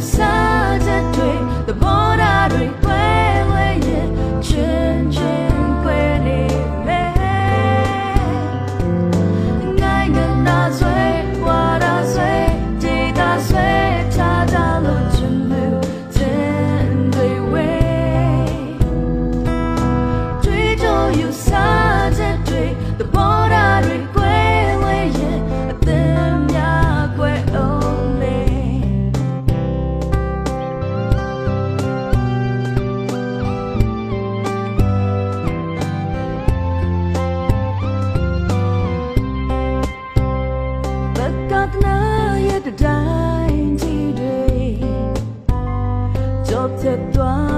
canção. တနာရဲ့တိုင်းကြည့်တွေကြောက်ချက်သွား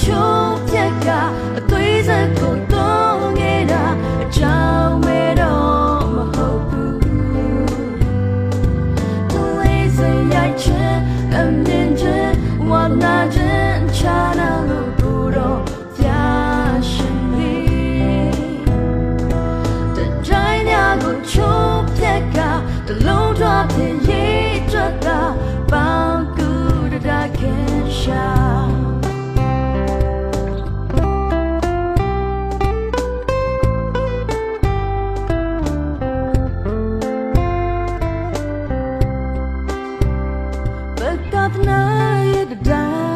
ချိုးပြက်ကအသွေးစက်ကိုတော့ငဲတာအကြောင်းမဲတော့မဟုတ်ဘူးသူလေးစရိုက်ချင်အမြင်ချင်ဝါနာချင်ချာနာလို့ဘူးတော့ပြရှင်လေးတတိုင်းညာကိုချိုး got the night to die.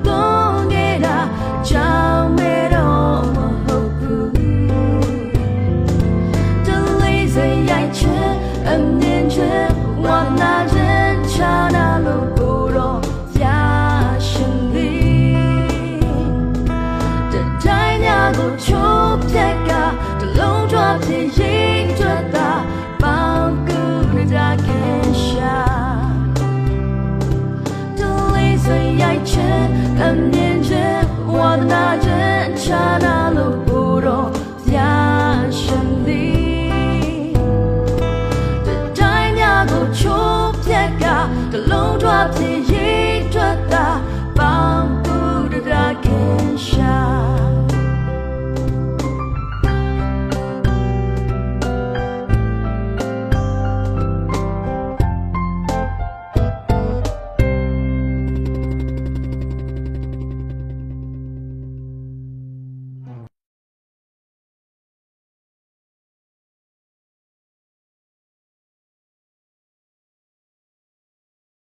穷